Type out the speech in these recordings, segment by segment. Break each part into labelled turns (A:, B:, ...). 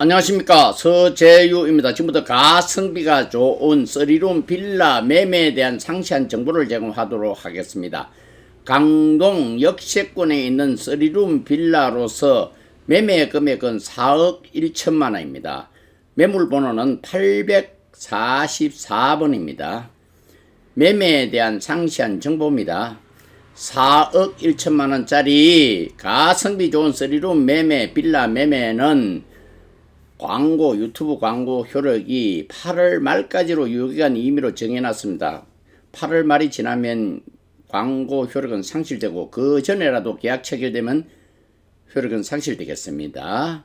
A: 안녕하십니까 서재유입니다. 지금부터 가성비가 좋은 쓰리룸 빌라 매매에 대한 상세한 정보를 제공하도록 하겠습니다. 강동 역세권에 있는 쓰리룸 빌라로서 매매 금액은 4억 1천만 원입니다. 매물 번호는 844번입니다. 매매에 대한 상세한 정보입니다. 4억 1천만 원짜리 가성비 좋은 쓰리룸 매매 빌라 매매는 광고 유튜브 광고 효력이 8월 말까지로 유효기간 임의로 정해놨습니다. 8월 말이 지나면 광고 효력은 상실되고 그 전에라도 계약 체결되면 효력은 상실되겠습니다.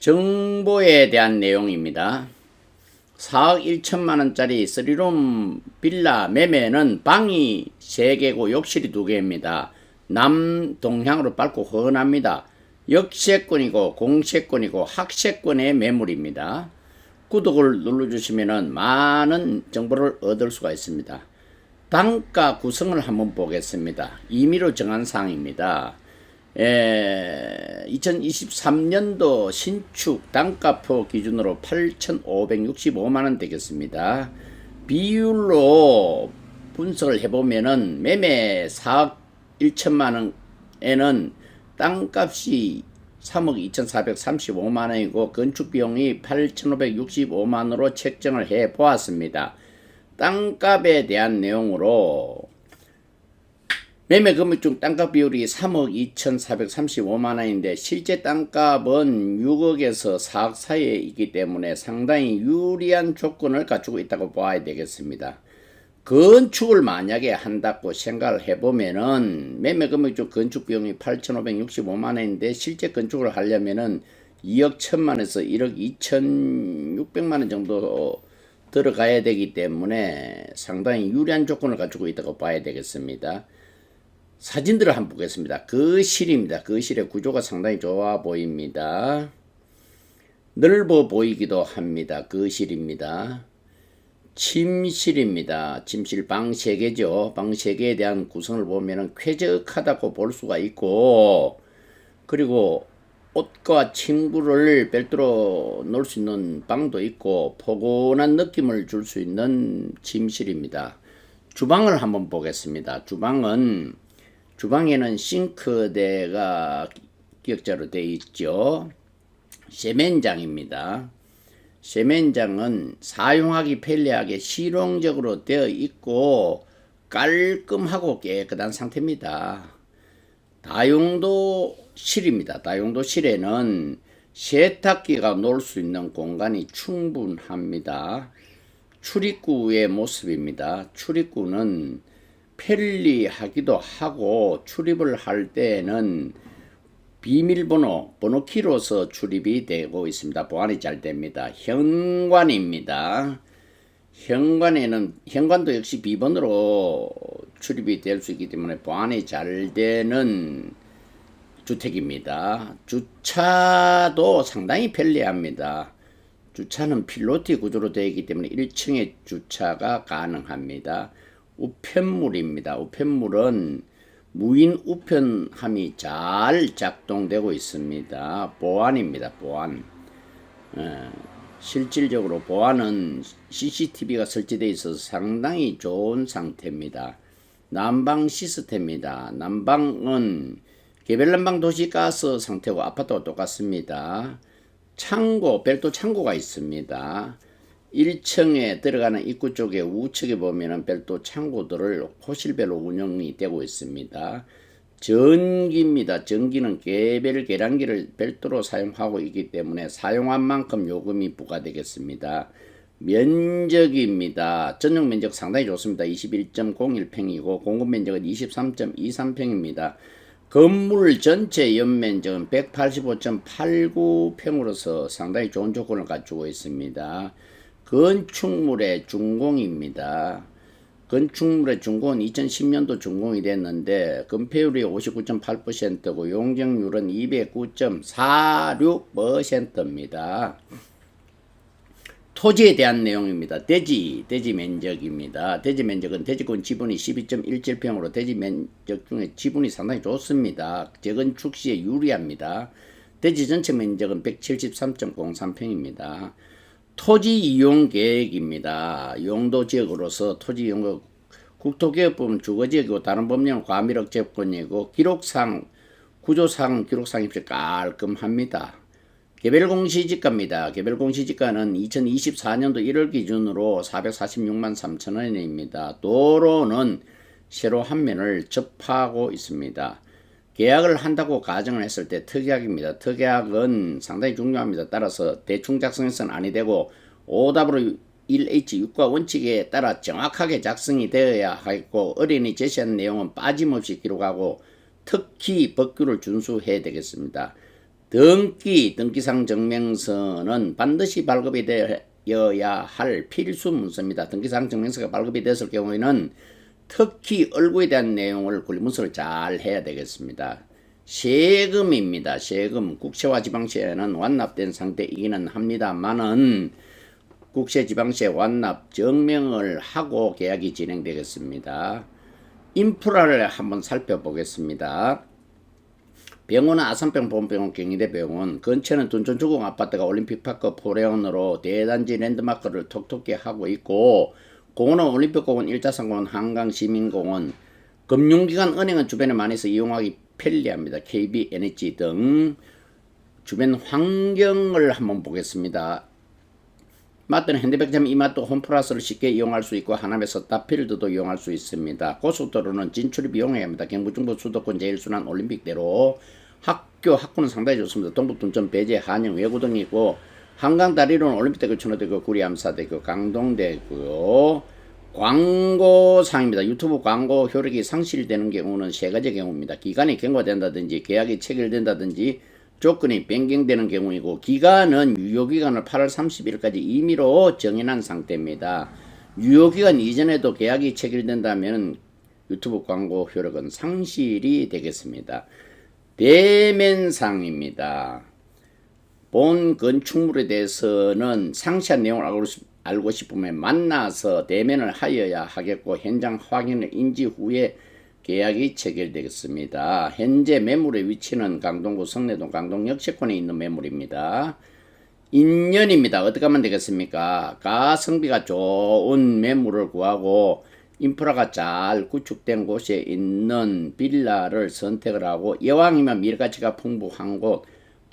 A: 정보에 대한 내용입니다. 4억 1천만 원짜리 쓰리룸 빌라 매매는 방이 3개고 욕실이 2개입니다. 남동향으로 밝고 훤합니다. 역세권이고 공세권이고 학세권의 매물입니다. 구독을 눌러주시면 많은 정보를 얻을 수가 있습니다. 단가 구성을 한번 보겠습니다. 임의로 정한 사항입니다. 에, 2023년도 신축 단가표 기준으로 8,565만원 되겠습니다. 비율로 분석을 해보면은 매매 4억 1천만원에는 땅값이 3억 2,435만 원이고 건축 비용이 8,565만 원으로 책정을 해 보았습니다. 땅값에 대한 내용으로 매매 금액 중 땅값 비율이 3억 2,435만 원인데 실제 땅값은 6억에서 4억 사이에 있기 때문에 상당히 유리한 조건을 갖추고 있다고 봐야 되겠습니다. 건축을 만약에 한다고 생각을 해보면은 매매 금액 중 건축 비용이 8,565만 원인데 실제 건축을 하려면은 2억 1천만에서 1억 2,600만 원 정도 들어가야 되기 때문에 상당히 유리한 조건을 가지고 있다고 봐야 되겠습니다. 사진들을 한번 보겠습니다. 거실입니다. 거실의 구조가 상당히 좋아 보입니다. 넓어 보이기도 합니다. 거실입니다. 침실입니다. 침실 방 3개죠. 방 3개에 대한 구성을 보면 쾌적하다고 볼 수가 있고 그리고 옷과 침구를 별도로 놓을 수 있는 방도 있고 포근한 느낌을 줄 수 있는 침실입니다. 주방을 한번 보겠습니다. 주방은 주방에는 싱크대가 기역자로 되어 있죠. 세면장입니다. 세면장은 사용하기 편리하게 실용적으로 되어 있고 깔끔하고 깨끗한 상태입니다. 다용도 실입니다. 다용도 실에는 세탁기가 놓을 수 있는 공간이 충분합니다. 출입구의 모습입니다. 출입구는 편리하기도 하고 출입을 할 때에는 비밀번호, 번호키로서 출입이 되고 있습니다. 보안이 잘 됩니다. 현관입니다. 현관에는, 현관도 역시 비번으로 출입이 될 수 있기 때문에 보안이 잘 되는 주택입니다. 주차도 상당히 편리합니다. 주차는 필로티 구조로 되어 있기 때문에 1층에 주차가 가능합니다. 우편물입니다. 우편물은 무인 우편함이 잘 작동되고 있습니다. 보안입니다. 보안. 어, 실질적으로 보안은 CCTV가 설치되어 있어서 상당히 좋은 상태입니다. 난방 시스템입니다. 난방은 개별 난방 도시가스 상태고 아파트와 똑같습니다. 창고, 별도 창고가 있습니다. 1층에 들어가는 입구 쪽에 우측에 보면은 별도 창고들을 호실별로 운영이 되고 있습니다. 전기입니다. 전기는 개별 계량기를 별도로 사용하고 있기 때문에 사용한 만큼 요금이 부과되겠습니다. 면적입니다. 전용 면적 상당히 좋습니다. 21.01평이고 공급 면적은 23.23평입니다. 건물 전체 연면적은 185.89평으로서 상당히 좋은 조건을 갖추고 있습니다. 건축물의 준공입니다. 건축물의 준공은 2010년도 준공이 됐는데 건폐율이 59.8%고 용적률은 209.46%입니다. 토지에 대한 내용입니다. 대지, 대지 면적입니다. 대지 면적은 대지권 지분이 12.17평으로 대지 면적 중에 지분이 상당히 좋습니다. 재건축 시에 유리합니다. 대지 전체 면적은 173.03평입니다. 토지 이용 계획입니다. 용도 지역으로서 토지 이용 국토개혁법은 주거지역이고 다른 법령은 과밀 억 제권이고 기록상 구조상 기록상 입시 깔끔합니다. 개별 공시지가입니다. 개별 공시지가는 2024년도 1월 기준으로 446만 3천 원입니다. 도로는 세로 한 면을 접하고 있습니다. 계약을 한다고 가정을 했을 때 특약입니다. 특약은 상당히 중요합니다. 따라서 대충 작성해서는 아니 되고 OW 1H 유가 원칙에 따라 정확하게 작성이 되어야 하겠고 어린이 제시한 내용은 빠짐없이 기록하고 특히 법규를 준수해야 되겠습니다. 등기, 등기상 증명서는 반드시 발급이 되어야 할 필수 문서입니다. 등기상 증명서가 발급이 됐을 경우에는 특히 얼굴에 대한 내용을 권리문서를 잘 해야 되겠습니다. 세금입니다. 세금 국세와 지방세는 완납된 상태이기는 합니다만은 국세 지방세 완납 증명을 하고 계약이 진행되겠습니다. 인프라를 한번 살펴보겠습니다. 병원은 아산병 보건병원 경희대 병원 근처는 둔촌주공 아파트가 올림픽파크 포레온으로 대단지 랜드마크를 톡톡히 하고 있고 공원은 올림픽공원, 일자산공원, 한강시민공원 금융기관 은행은 주변에 많이 서 이용하기 편리합니다. KB, NH 등 주변 환경을 한번 보겠습니다. 마트는 현대백점 이마트 홈플러스를 쉽게 이용할 수 있고 하남에서 따필드도 이용할 수 있습니다. 고속도로는 진출입 이용해야 합니다. 경부 중부 수도권 제일순환 올림픽대로 학교 학군은 상당히 좋습니다. 동북 둔천 배제 한영 외고 등이 있고 한강 다리로는 올림픽대교 천호대교 구리암사대교 강동대교요. 광고상입니다. 유튜브 광고 효력이 상실되는 경우는 세 가지 경우입니다. 기간이 경과된다든지 계약이 체결된다든지 조건이 변경되는 경우이고 기간은 유효기간을 8월 30일까지 임의로 정해놓은 상태입니다. 유효기간 이전에도 계약이 체결된다면 유튜브 광고 효력은 상실이 되겠습니다. 대면상입니다. 본 건축물에 대해서는 상세한 내용을 알고, 싶으면 만나서 대면을 하여야 하겠고 현장 확인을 인지 후에 계약이 체결되겠습니다. 현재 매물의 위치는 강동구 성내동 강동 역세권에 있는 매물입니다. 인연입니다. 어떻게 하면 되겠습니까? 가성비가 좋은 매물을 구하고 인프라가 잘 구축된 곳에 있는 빌라를 선택을 하고 여왕이면 미래가치가 풍부한 곳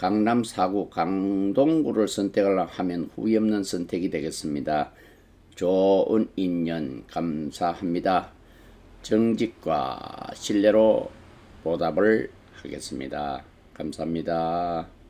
A: 강남 4구 강동구를 선택을 하면 후회 없는 선택이 되겠습니다. 좋은 인연 감사합니다. 정직과 신뢰로 보답을 하겠습니다. 감사합니다.